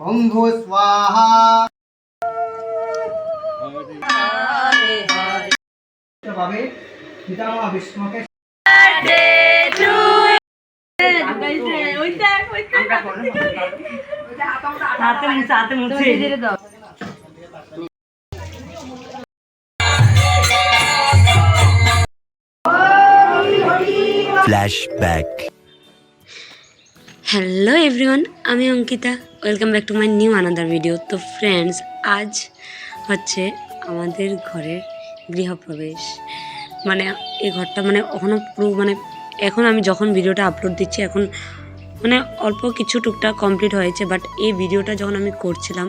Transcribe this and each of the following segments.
ওং ভূ স্বাহা ভাবে পিতামহ বিষ্ণুকে হাতে মুছে হাতে মুছে Flashback. হ্যালো এভরিওয়ান আমি Ankita. Welcome back to my new another video তো ফ্রেন্ডস আজ হচ্ছে আমাদের ঘরের গৃহপ্রবেশ। মানে এই ঘরটা মানে এখনও পুরো মানে এখন আমি যখন ভিডিওটা আপলোড দিচ্ছি, এখন মানে অল্প কিছু টুকটাক কমপ্লিট হয়েছে বাট এই ভিডিওটা যখন আমি করছিলাম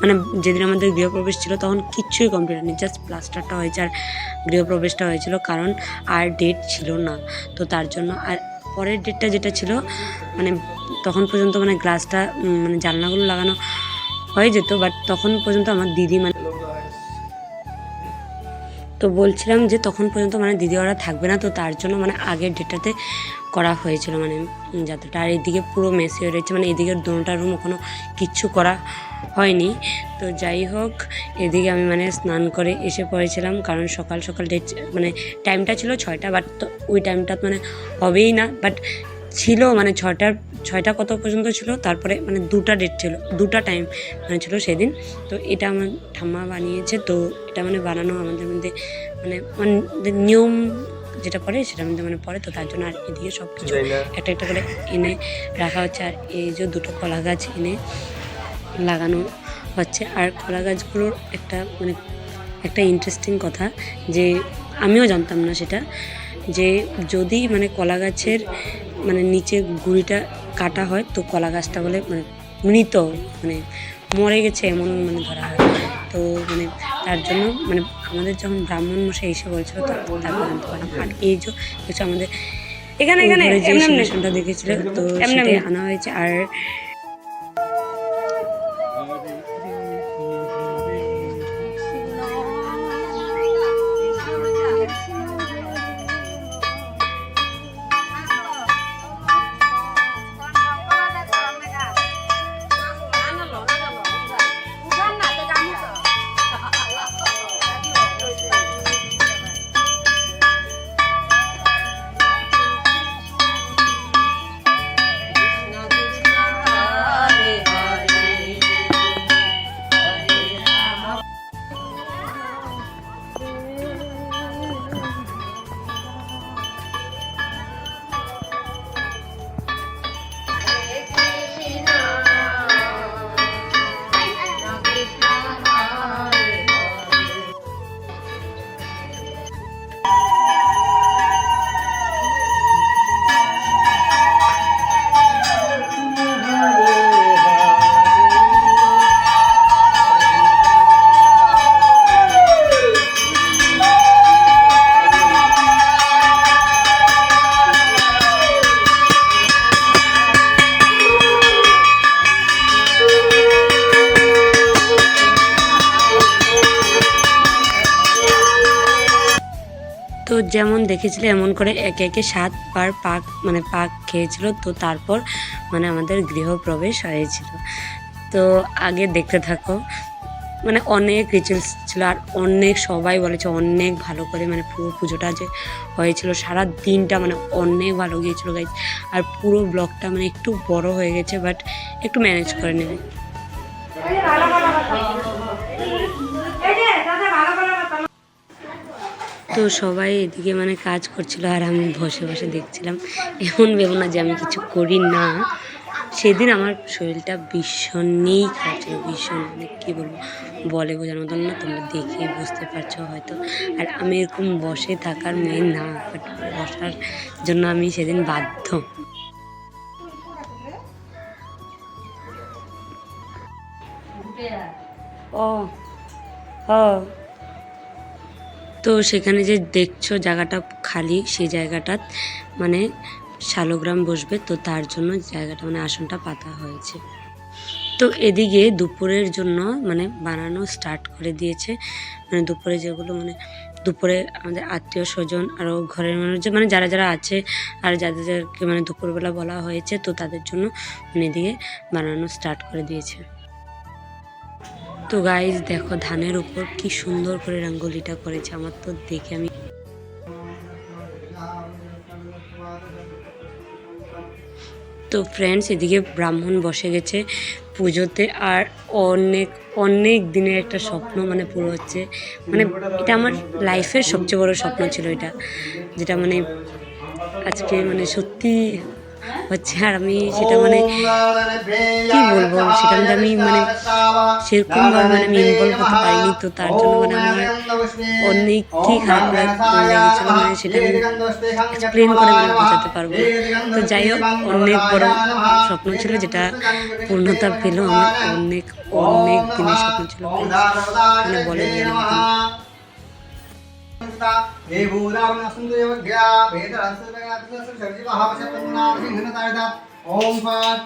মানে যেদিন আমাদের গৃহপ্রবেশ ছিল, তখন কিচ্ছুই কমপ্লিট হয়নি জাস্ট প্লাস্টারটা হয়েছে আর গৃহপ্রবেশটা হয়েছিল, কারণ আর ডেট ছিল না। তো তার জন্য, আর পরের ডেটটা যেটা ছিল মানে তখন পর্যন্ত মানে গ্লাসটা মানে জানলাগুলো লাগানো হয়ে যেত বাট তখন পর্যন্ত আমার দিদি মানে তো বলছিলাম যে তখন পর্যন্ত মানে দিদি ওরা থাকবে না তো তার জন্য মানে আগের ডেটটাতে করা হয়েছিল মানে উম, যাত্রাটা। আর এদিকে পুরো মেসি হয়ে রয়েছে মানে এদিকের দোনোটা রুম এখনও কিচ্ছু করা হয়নি। তো যাই হোক এদিকে আমি মানে স্নান করে এসে পড়েছিলাম কারণ সকাল সকাল ডেট মানে টাইমটা ছিল ছয়টা বাট তো ওই টাইমটা মানে হবেই না। বাট ছিল মানে ছটার ছয়টা কত পর্যন্ত ছিল তারপরে মানে দুটা ডেট ছিল দুটা টাইম মানে ছিল সেদিন। তো এটা আমার ঠাম্মা বানিয়েছে তো এটা মানে বানানো আমাদের মধ্যে মানে আমাদের নিয়ম যেটা পড়ে সেটার মধ্যে মানে পড়ে তো তার জন্য আর এদিকে সব কিছু একটা একটা করে এনে রাখা হচ্ছে। আর এই যে দুটো কলা গাছ এনে লাগানো হচ্ছে। আর কলা গাছগুলোর একটা মানে একটা ইন্টারেস্টিং কথা যে আমিও জানতাম না সেটা যে যদি মানে কলা গাছের মানে নিচে গুড়িটা কাটা হয় তো কলা গাছটা বলে মানে মৃত মানে মরে গেছে এমন মানে ধরা হয় তো মানে তার জন্য মানে আমাদের যখন ব্রাহ্মণ মশাই এসে বলছিল তারপর জানতে পারলাম আর এই যে হচ্ছে আমাদের এখানে এখানে যে। দেখেছিল তো সেটাই আনা হয়েছে আর যেমন দেখেছিল, এমন করে একে একে সাতবার পাক মানে পাক খেয়েছিল। তো তারপর মানে আমাদের গৃহপ্রবেশ হয়েছিল। তো আগে দেখতে থাকো। মানে অনেক রিচুয়ালস ছিল আর অনেক, সবাই বলেছে অনেক ভালো করে মানে পুরো পুজোটা যে হয়েছিল, সারা দিনটা মানে অনেক ভালো গিয়েছিল গাইজ আর পুরো ব্লগটা মানে একটু বড় হয়ে গেছে বাট একটু ম্যানেজ করে নেবে। তো সবাই এদিকে মানে কাজ করছিল আর আমি বসে বসে দেখছিলাম। এমন ভেবো না যে আমি কিছু করি না। সেদিন আমার শরীরটা ভীষণই ছিল, ভীষণ মানে কী বলব, বলে বোঝার মতন না, তোমরা দেখে বুঝতে পারছ হয়তো। আর আমি এরকম বসে থাকার মেয়ে না বাট বসার জন্য আমি সেদিন বাধ্য। ও ও। তো সেখানে যে দেখছ জায়গাটা খালি, সেই জায়গাটাত মানে শালগ্রাম বসবে, তো তার জন্য জায়গাটা মানে আসনটা পাতা হয়েছে। তো এদিকে দুপুরের জন্য মানে বানানো স্টার্ট করে দিয়েছে। মানে দুপুরে যেগুলো মানে দুপুরে আমাদের আত্মীয় স্বজন আরও ঘরের মানুষজন মানে যারা যারা আছে আর যাদের যাদেরকে মানে দুপুরবেলা বলা হয়েছে, তো তাদের জন্য মানে এদিকে বানানো স্টার্ট করে দিয়েছে। তো গাইজ দেখো ধানের উপর কি সুন্দর করে রঙ্গোলিটা করেছে, আমার তো দেখে আমি তো ফ্রেন্ডস এদিকে ব্রাহ্মণ বসে গেছে পুজোতে, আর অনেক অনেক দিনের একটা স্বপ্ন মানে পুরো হচ্ছে মানে এটা আমার লাইফের সবচেয়ে বড় স্বপ্ন ছিল এটা, যেটা মানে আজকে মানে সত্যি হচ্ছে আর আমি সেটা মানে কি বলব? সেটা মধ্যে আমি মানে সেরকমভাবে মানে আমি ইনভলভ হতে পারিনি তো তার জন্য মানে আমার অনেকই খারাপ লাগ- লেগেছিল মানে সেটা আমি এক্সপ্লেন করে মানে বোঝাতে পারব। তো যাই হোক, অনেক বড় স্বপ্ন ছিল যেটা পূর্ণতা পেল আমার অনেক অনেক দিনের স্বপ্ন ছিল। মানে বলে বোঝানো মতো না। हे भूरावण असुंदर योग्या भेद हंसर्गयातस सर्जी महावशतमुनावसिंह तारदा ओम फाट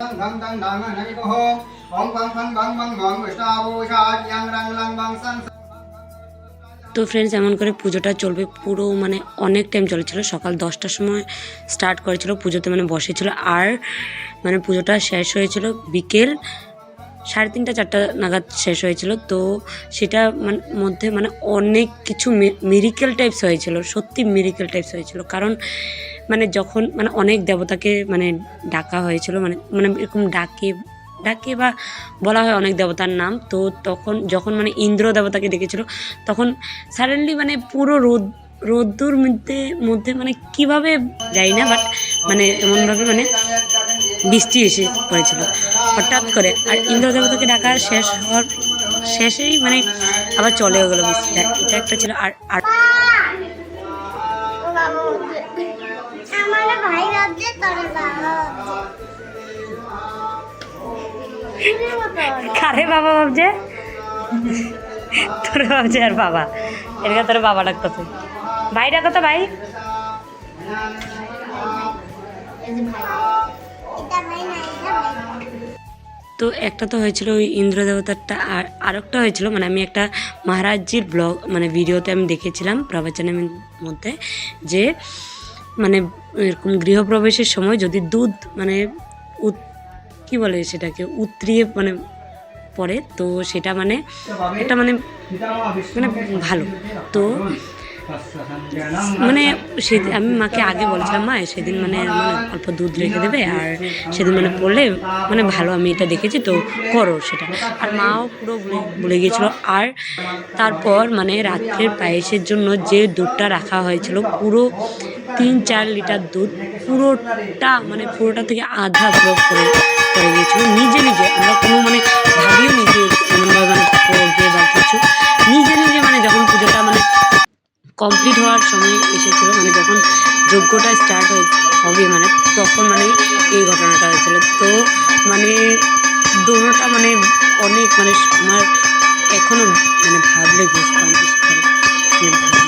गं गं गं गं नमि को ओम गं गं गं गं गं विष्णावो Shaz yang rang lang bang san তো ফ্রেন্ডস এমন করে পুজোটা চলবে পুরো মানে অনেক টাইম চলেছিল সকাল দশটার সময় স্টার্ট করেছিল পুজোতে মানে বসেছিল আর মানে পুজোটা শেষ হয়েছিল বিকেল সাড়ে তিনটা, চারটা নাগাদ শেষ হয়েছিল। তো সেটা মানে মধ্যে মানে অনেক কিছু মিরিকেল টাইপস হয়েছিল, সত্যি মিরিকেল টাইপস হয়েছিল। কারণ মানে যখন মানে অনেক দেবতাকে মানে ডাকা হয়েছিল মানে মানে এরকম ডাকে ডাকে বা বলা হয় অনেক দেবতার নাম, তো তখন যখন মানে ইন্দ্র দেবতাকে ডেকেছিল, তখন সাডেনলি মানে পুরো রোদ, রোদ্দুর মধ্যে মধ্যে মানে কীভাবে যাই না বাট মানে এমনভাবে মানে বৃষ্টি এসে পড়েছিল। হঠাৎ করে। আর ইন্দ্র দেবতাকে ডাকা শেষ হওয়ার শেষেই মানে আবার চলেও গেলো বৃষ্টিটা। এটা একটা ছিল আর আর কারে বাবা ভাবছে? তোর ভাবছে আর বাবা। এদিকে তোর বাবা ডাকতেছে। ভাই ডাকো তো ভাই। ভাই। তো একটা তো হয়েছিল ওই ইন্দ্র দেবতারটা আর আরেকটা হয়েছিল মানে আমি একটা মহারাজজির ব্লগ মানে ভিডিওতে আমি দেখেছিলাম প্রবচনের মধ্যে যে মানে এরকম গৃহপ্রবেশের সময় যদি দুধ মানে উত- কি বলে সেটাকে উতরিয়ে মানে পড়ে তো সেটা মানে এটা মানে মানে ভালো। তো মানে সেদিন আমি মাকে আগে বলছিলাম, মা, সেদিন মানে মানে অল্প দুধ রেখে দেবে, আর সেদিন মানে পড়লে মানে ভালো, আমি এটা দেখেছি, তো করো সেটা। আর মাও পুরো বলে গিয়েছিল। আর তারপর মানে রাত্রের পায়েসের জন্য যে দুধটা রাখা হয়েছিল, পুরো তিন চার লিটার দুধ, পুরোটা মানে পুরোটা থেকে আধা পুরো করে পড়ে গিয়েছিল। নিজে নিজে, আমরা কোনো মানে ভাবিও নিজে কমপ্লিট হওয়ার সময় এসেছিল। মানে যখন যজ্ঞটা স্টার্ট হয়ে হবে মানে তখন মানে এই ঘটনাটা হয়েছিল। তো মানে দোনোটা মানে অনেক মানে আমার এখনও মানে ভাবলে বুঝতাম ভাবলে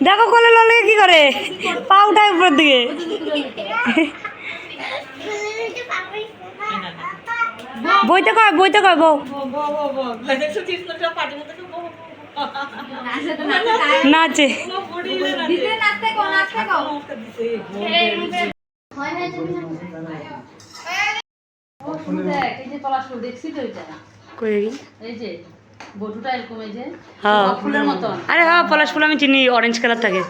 দেখো কলে ললে কি করে? পা উঠায় উপরের দিকে। বইতে কয় বইতে কয় বউ? নাচে। দেখছি তো এই যে বটুটা এরকম এই যে হ্যাঁ ফুলের মতন আরে হ্যাঁ পলাশ ফুল আমি চিনি অরেঞ্জ কালার থাকে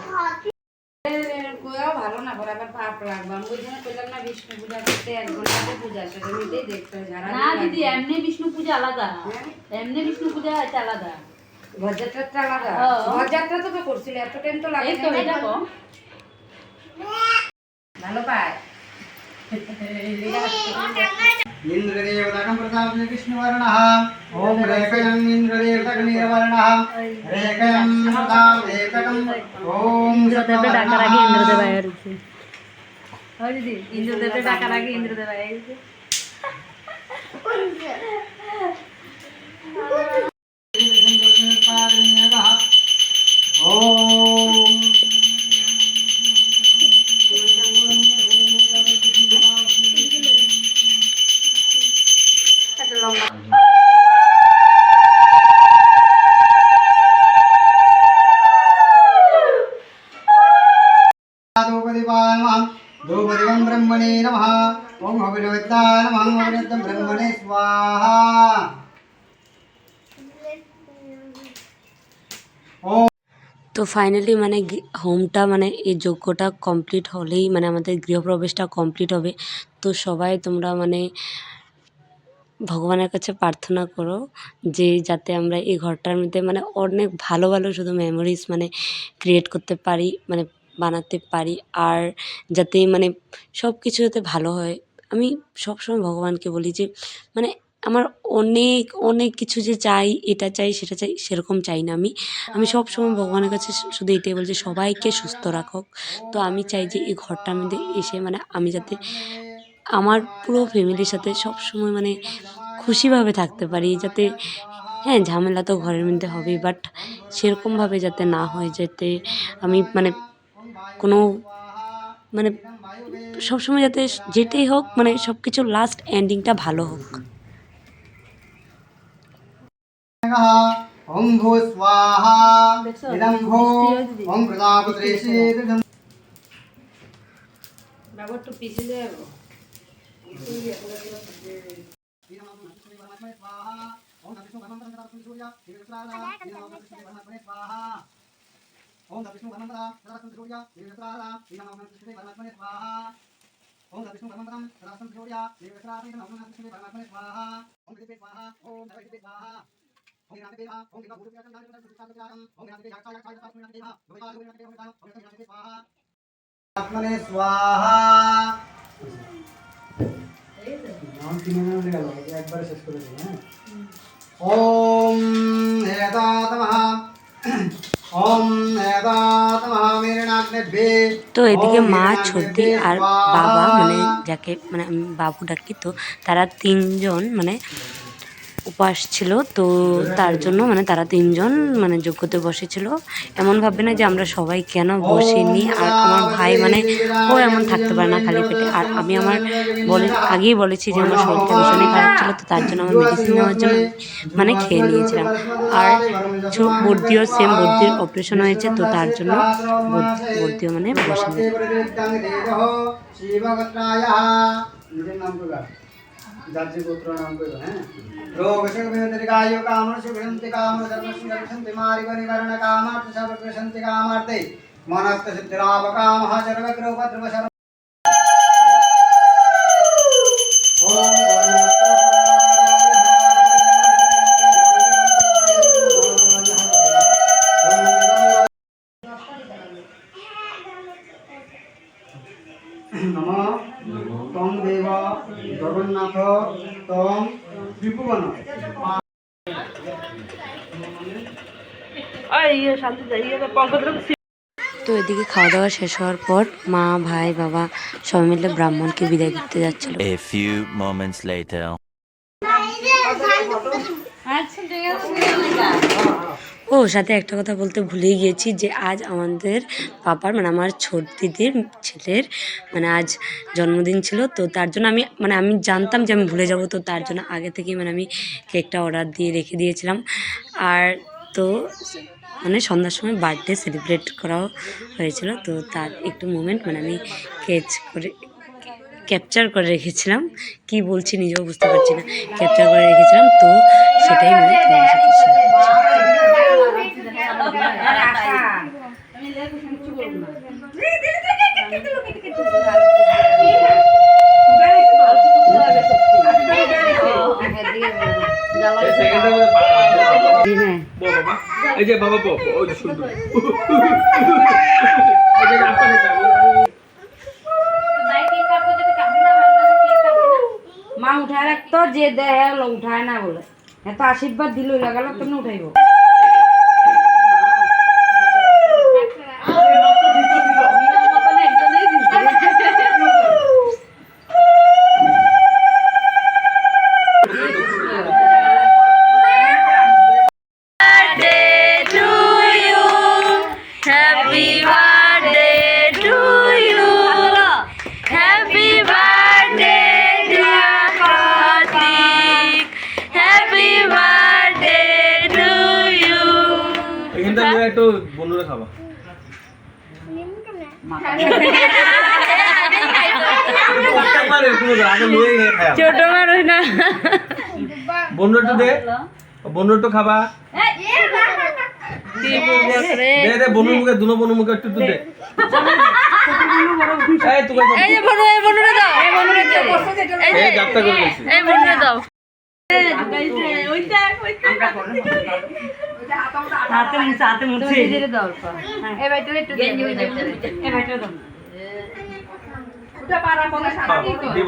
ভালো না বরাবর পাপ রাখব আমি ওই জন্য কইলাম না বিষ্ণু পূজা করতে এক ঘন্টাতে পূজা সেটা মিটেই দেখতে হয় না দিদি এমনি বিষ্ণু পূজা আলাদা এমনি বিষ্ণু পূজা এটা আলাদা আলাদা হ্যাঁ। তো তো করছিল এত টাইম তো লাগে তো এটা ভালো পায় इन्द्रदेवतकं प्रतापति विष्णुवर्णः ॐ रेखयम् इन्द्रदेवतकनीरवर्णः रेखयम् प्रतापदेवतकम् ॐ ইন্দ্রদেবের ডাকার আগে ইন্দ্রদেব সত্যবর্ণः। আয়া রয়েছে হয় দিদি ইন্দ্রদেবের ডাকার আগে ইন্দ্রদেব আয়া গেছে धूपदीपान् धूपदीपं ब्रह्मणे नमः ॐ हविर्विद्या नमः हविर्विद्यं ब्रह्मणे स्वाहा তো ফাইনালি মানে গি- হোমটা মানে এই যজ্ঞটা কমপ্লিট হলেই মানে আমাদের গৃহপ্রবেশটা কমপ্লিট হবে তো সবাই তোমরা মানে ভগবানের কাছে প্রার্থনা করো যে যাতে আমরা এই ঘরটার মধ্যে মানে অনেক ভালো ভালো শুধু মেমোরিজ মানে ক্রিয়েট করতে পারি মানে বানাতে পারি আর যাতে মানে সব কিছু যাতে ভালো হয়। আমি সবসময় ভগবানকে বলি যে মানে আমার অনেক অনেক কিছু যে চাই, এটা চাই, সেটা চাই, সেরকম চাই না আমি। আমি সব সময় ভগবানের কাছে শুধু এটাই বলছি সবাইকে সুস্থ রাখক তো আমি চাই যে এই ঘরটার মধ্যে এসে মানে আমি যাতে আমার পুরো ফ্যামিলির সাথে সব সময় মানে খুশিভাবে থাকতে পারি যাতে হ্যাঁ ঝামেলা তো ঘরের মধ্যে হবে বাট সেরকমভাবে যাতে না হয় যাতে আমি মানে কোনো মানে সবসময় যাতে যেটাই হোক মানে সব কিছু লাস্ট এন্ডিংটা ভালো হোক। ব্যাপারটা পিছিয়ে যাব ओम विष्णु भगवंतरा सदासं सूर्या देवत्राला ईनम नमः कृष्णे परमात्मने स्वाहा ओम विष्णु भगवंतरं सदासं सूर्या देवत्राला ईनम नमः कृष्णे परमात्मने स्वाहा ओम कृष्णे स्वाहा ओम नमः स्वाहा ओम नाम देवा ओम देवा भूत प्रकाशं नाम देवा सुखाचारं ओम नाम देवा याक्षाय याक्षाय याक्षाय नाम देवा दोया दोया नाम देवा ओम नाम देवा स्वाहा आत्मने स्वाहा। ওম তো এদিকে মা ছর্দি আর বাবা মানে যাকে মানে বাবু ডাকি তো তারা তিনজন মানে উপাস ছিল, তো তার জন্য মানে তারা তিনজন মানে যোগ্যতে বসেছিল। এমন ভাববে না যে আমরা সবাই কেন বসিনি, আর আমার ভাই মানে ও এমন থাকতে পারে না খালি পেটে। আর আমি আমার বলে, আগেই বলেছি যে আমার শরীরটা ভীষণই খারাপ ছিল, তো তার জন্য আমার মেডিসিন নেওয়ার জন্য মানে খেয়ে নিয়েছিলাম। আর বর্দিও সেম বর্দির অপারেশন হয়েছে, তো তার জন্য বর্দি- বর্দিও মানে বসেনি। जाति नाम को है? रोग सुख विमुक्ति कायो काम सुख शांति काम धर्म सुंदर बीमारी मार्ग निवारण काम अर्थ सर्व शांति काम अर्थे मनस्त सिद्धि लाभ काम सर्व ग्रह पत्र सर्व ओम খাওয়া দাওয়া শেষ হওয়ার পর মা ভাই বাবা সবাই মিলে ব্রাহ্মণকে বিদায় করতে যাচ্ছিল A few moments later. ঠিক আছে ও সাথে একটা কথা বলতে ভুলেই গিয়েছি যে আজ আমাদের পাপার মানে আমার ছোট দিদির ছেলের মানে আজ জন্মদিন ছিল তো তার জন্য আমি মানে আমি জানতাম যে আমি ভুলে যাব তো তার জন্য আগে থেকেই মানে আমি কেকটা অর্ডার দিয়ে রেখে দিয়েছিলাম আর তো মানে সন্ধ্যার সময় বার্থডে সেলিব্রেট করাও হয়েছিল। তো তার একটু মোমেন্ট মানে আমি কেচ করে ক্যাপচার করে রেখেছিলাম। কি বলছি নিজেও বুঝতে পারছি না। ক্যাপচার করে রেখেছিলাম। তো সেটাই মানে তোমার সাথে share করছি। আমি দেখো কিছু করব না এই যে বাবা বাবা ওই যে সুন্দর। মা উঠায় রাখ যে দেয় হ্যাঁ উঠায় না বলে। এত আশীর্বাদ দিল লাগালো কেমন উঠাইব। হ্যাপি একটু দে বন্ধু একটু খাবা দে দে বন্ধুর মুখে দুনো বন্ধুর মুখে একটু একটু দে এই তোকে এই যে এই বনুরে দাও এই বনুরে দাও এই যাত্রা করে গেছি এই বনুরে দাও হাতে মুছে হাতে মুছে এই ভাইটারে একটু এই ভাইটারে। দাও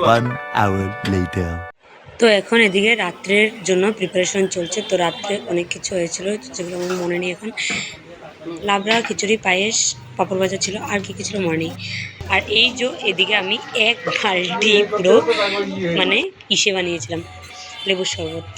One hour later. তো এখন এদিকে রাত্রের জন্য প্রিপারেশন চলছে। তো রাত্রে অনেক কিছু হয়েছিল যেগুলো আমার মনে নেই এখন। লাবড়া, খিচুড়ি, পায়েস, পাপড় ভাজা ছিল, আর কি কিছু মনে নেই। আর এই যে এদিকে আমি এক বালতি পুরো মানে ইসে বানিয়েছিলাম, লেবুর শরবত।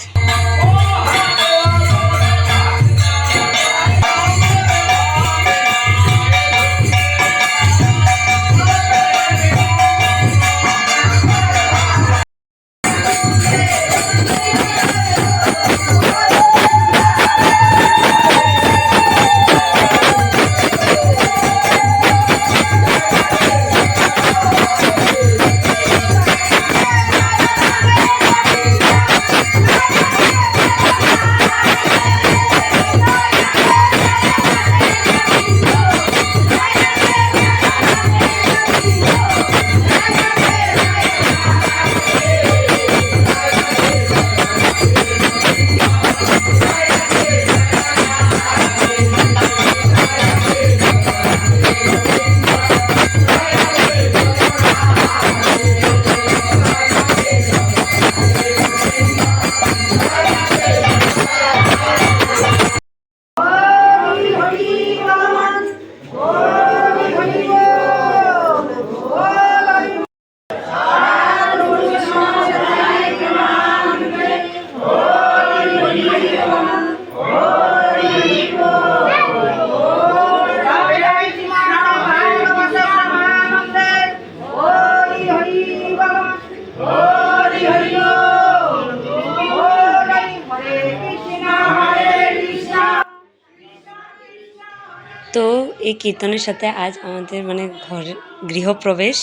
কীর্তনের সাথে আজ আমাদের মানে ঘর গৃহপ্রবেশ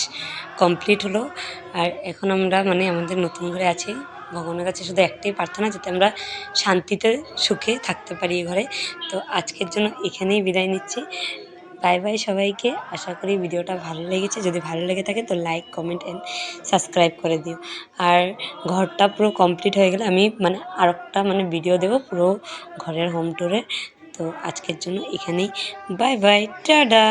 কমপ্লিট হলো। আর এখন আমরা মানে আমাদের নতুন ঘরে আছি। ভগবানের কাছে শুধু একটাই প্রার্থনা, যাতে আমরা শান্তিতে, সুখে থাকতে পারি ঘরে। তো আজকের জন্য এখানেই বিদায় নিচ্ছি। বাই বাই সবাইকে। আশা করি ভিডিওটা ভালো লেগেছে। যদি ভালো লেগে থাকে, তো লাইক কমেন্ট অ্যান্ড সাবস্ক্রাইব করে দিও। আর ঘরটা পুরো কমপ্লিট হয়ে গেলে আমি মানে আরেকটা মানে ভিডিও দেবো পুরো ঘরের হোম ট্যুরে তো আজকের জন্য এখানেই। Bye bye ta-da